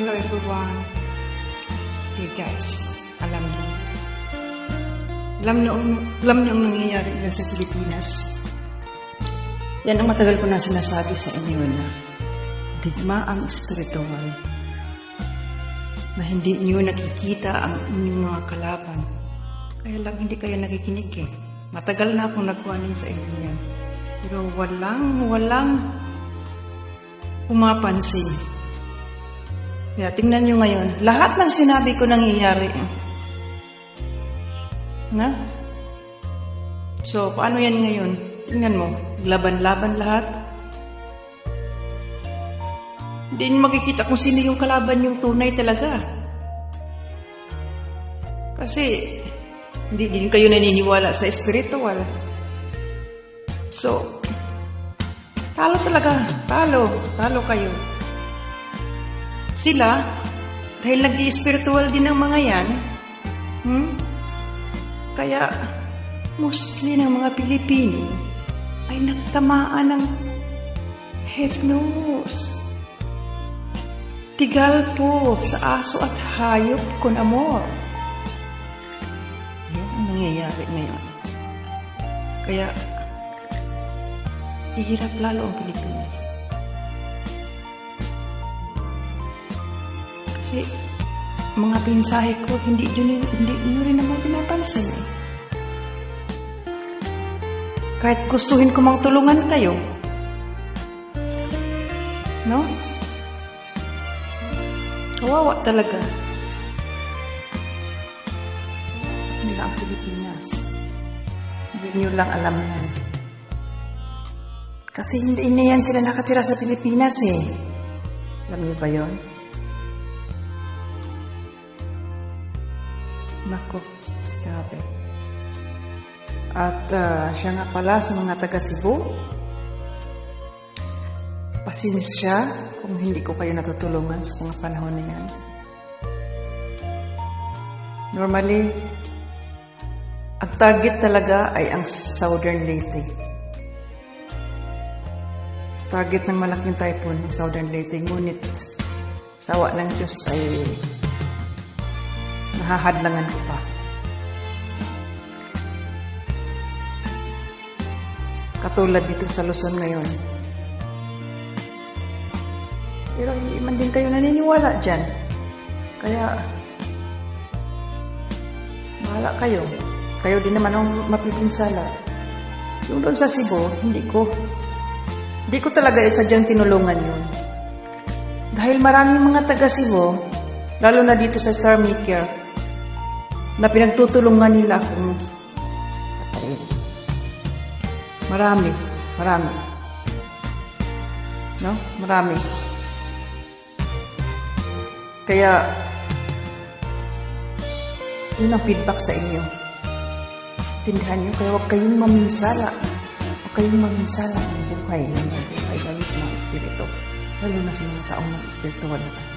Hello everyone. Hey guys, alam niyo. Alam niyo, alam niyo ang nangyayari dyan sa Pilipinas. Yan ang matagal ko na sinasabi sa inyo na digma ang espiritual na hindi niyo nakikita ang inyong mga kalaban. Kaya lang hindi kayo nakikinig eh. Matagal na akong nagkuhanin sa inyo yan. Pero walang, walang pumapansin. Kaya tingnan nyo ngayon, lahat ng sinabi ko nangyayari. Na? So, paano yan ngayon? Tingnan mo, laban-laban lahat. Hindi nyo makikita kung sino yung kalaban yung tunay talaga. Kasi, hindi din kayo naniniwala sa spiritual. So, talo talaga. Talo. Talo kayo. Sila, dahil nag-spiritual din ang mga yan, hmm? kaya mostly ng mga Pilipino ay nagtamaan ng hypnose. Tigal po sa aso at hayop con amor. Yan ang nangyayari ngayon. Kaya, hihirap lalo ang Pilipinas. Kasi, mga pinsahe ko, hindi yun, hindi nyo rin naman pinapansin eh. Kahit gustuhin ko mang tulungan kayo. No? Kawawa talaga. Sa kanila ang Pilipinas. Hindi nyo lang alam yan. Kasi hindi na yan sila nakatira sa Pilipinas eh. Alam niyo ba yun? Nako, grabe. At ah, siya nga pala sa mga taga Cebu, pasensya kung hindi ko kayo natutulungan sa mga panahon na yan. Normally, ang target talaga ay ang Southern Leyte. Target ng malaking typhoon, ang Southern Leyte. Ngunit, sawa ng Diyos ay nahahadlangan ko pa. Katulad dito sa Luzon ngayon. Pero hindi man din kayo naniniwala dyan. Kaya, bahala kayo. Kayo din naman ang mapipinsala. Yung doon sa Cebu, hindi ko, hindi ko talaga sadyang tinulungan yun. Dahil maraming mga taga Cebu, lalo na dito sa Star Maker, na pinagtutulungan nila akong. Marami, marami. No? Marami. Kaya, yun ang feedback sa inyo. Tindahan nyo, kaya huwag kayong maminsala. Huwag kayong maminsala ng buhay ng buhay gamit ng Espiritu. Lalo na sa mga taong ng Espiritu na